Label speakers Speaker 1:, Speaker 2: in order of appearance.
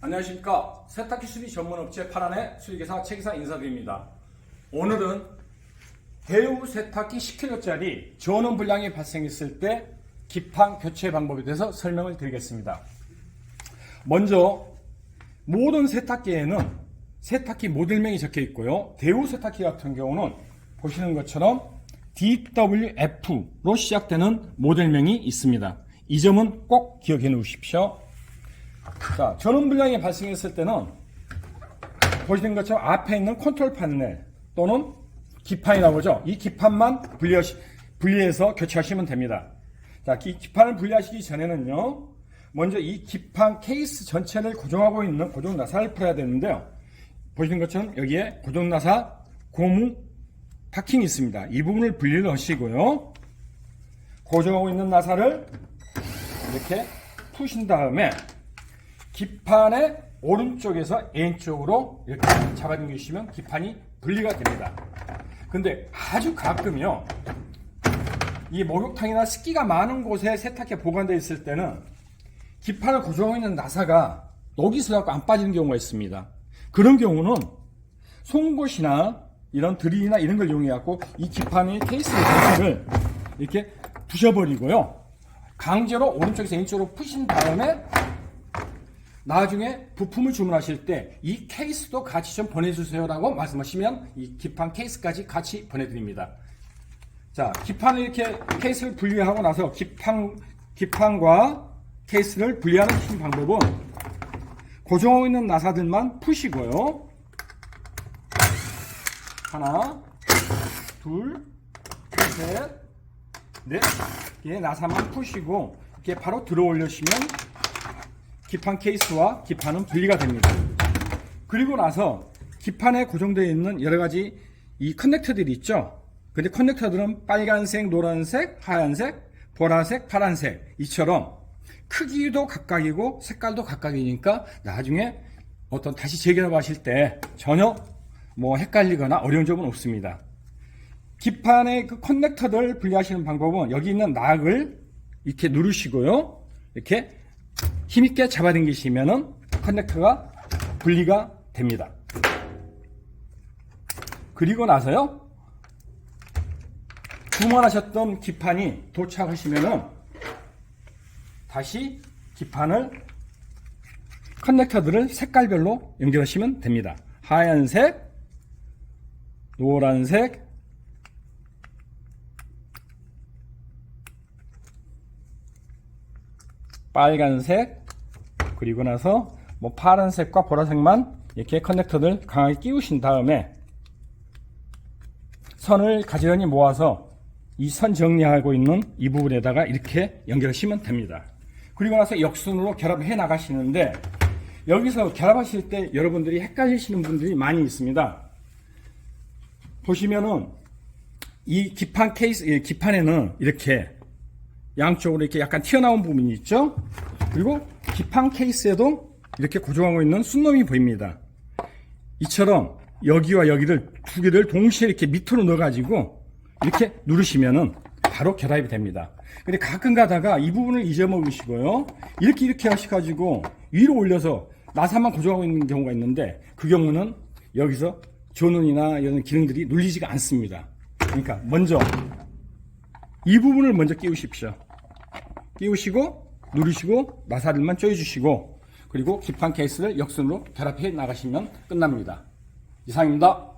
Speaker 1: 안녕하십니까. 세탁기 수리 전문 업체 파란의 수리기사 최기사 인사드립니다. 오늘은 대우 세탁기 10kg짜리 전원 불량이 발생했을 때 기판 교체 방법에 대해서 설명을 드리겠습니다. 먼저 모든 세탁기에는 세탁기 모델명이 적혀 있고요. 대우 세탁기 같은 경우는 보시는 것처럼 DWF로 시작되는 모델명이 있습니다. 이 점은 꼭 기억해 놓으십시오 자, 전원 불량이 발생했을 때는 보시는 것처럼 앞에 있는 컨트롤 패널 또는 기판이라고 하죠. 이 기판만 분리, 분리해서 교체하시면 됩니다. 자, 이 기판을 분리하시기 전에는요. 먼저 이 기판 케이스 전체를 고정하고 있는 고정 나사를 풀어야 되는데요. 보시는 것처럼 여기에 고정 나사 고무 파킹이 있습니다. 이 부분을 분리를 하시고요. 고정하고 있는 나사를 이렇게 푸신 다음에 기판의 오른쪽에서 왼쪽으로 이렇게 잡아당기시면 기판이 분리가 됩니다. 근데 아주 가끔요, 이 목욕탕이나 습기가 많은 곳에 세탁기에 보관되어 있을 때는 기판을 고정하고 있는 나사가 녹이 슬어갖고 안 빠지는 경우가 있습니다. 그런 경우는 송곳이나 이런 드릴이나 이런 걸 이용해갖고 이 기판의 케이스 전체를 이렇게 부셔버리고요. 강제로 오른쪽에서 왼쪽으로 푸신 다음에 나중에 부품을 주문하실 때 이 케이스도 같이 좀 보내주세요라고 말씀하시면 이 기판 케이스까지 같이 보내드립니다. 자, 기판을 이렇게 케이스를 분리하고 나서 기판, 기판과 케이스를 분리하는 방법은 고정하고 있는 나사들만 푸시고요. 하나, 둘, 셋, 넷. 이렇게 나사만 푸시고 이렇게 바로 들어 올려시면 기판 케이스와 기판은 분리가 됩니다. 그리고 나서 기판에 고정되어 있는 여러 가지 이 커넥터들이 있죠. 근데 커넥터들은 빨간색, 노란색, 하얀색, 보라색, 파란색 이처럼 크기도 각각이고 색깔도 각각이니까 나중에 어떤 다시 재결합하실 때 전혀 뭐 헷갈리거나 어려운 점은 없습니다. 기판의 그 커넥터들 분리하시는 방법은 여기 있는 낙을 이렇게 누르시고요. 이렇게 힘있게 잡아당기시면은 커넥터가 분리가 됩니다. 그리고 나서요. 주문하셨던 기판이 도착하시면은 다시 기판을 커넥터들을 색깔별로 연결하시면 됩니다. 하얀색, 노란색, 빨간색 그리고 나서 뭐 파란색과 보라색만 이렇게 커넥터들 강하게 끼우신 다음에 선을 가지런히 모아서 이 선 정리하고 있는 이 부분에다가 이렇게 연결하시면 됩니다. 그리고 나서 역순으로 결합해 나가시는데 여기서 결합하실 때 여러분들이 헷갈리시는 분들이 많이 있습니다. 보시면은 이 기판 케이스, 이 기판에는 이렇게 양쪽으로 이렇게 약간 튀어나온 부분이 있죠. 그리고 기판 케이스에도 이렇게 고정하고 있는 순놈이 보입니다. 이처럼 여기와 여기를 두 개를 동시에 이렇게 밑으로 넣어가지고 이렇게 누르시면은 바로 결합이 됩니다. 근데 가끔 가다가 이 부분을 잊어먹으시고요. 이렇게 이렇게 하셔가지고 위로 올려서 나사만 고정하고 있는 경우가 있는데 그 경우는 여기서 조눈이나 이런 기능들이 눌리지가 않습니다. 그러니까 먼저 이 부분을 먼저 끼우십시오. 끼우시고 누르시고 나사들만 조여주시고 그리고 기판 케이스를 역순으로 결합해 나가시면 끝납니다. 이상입니다.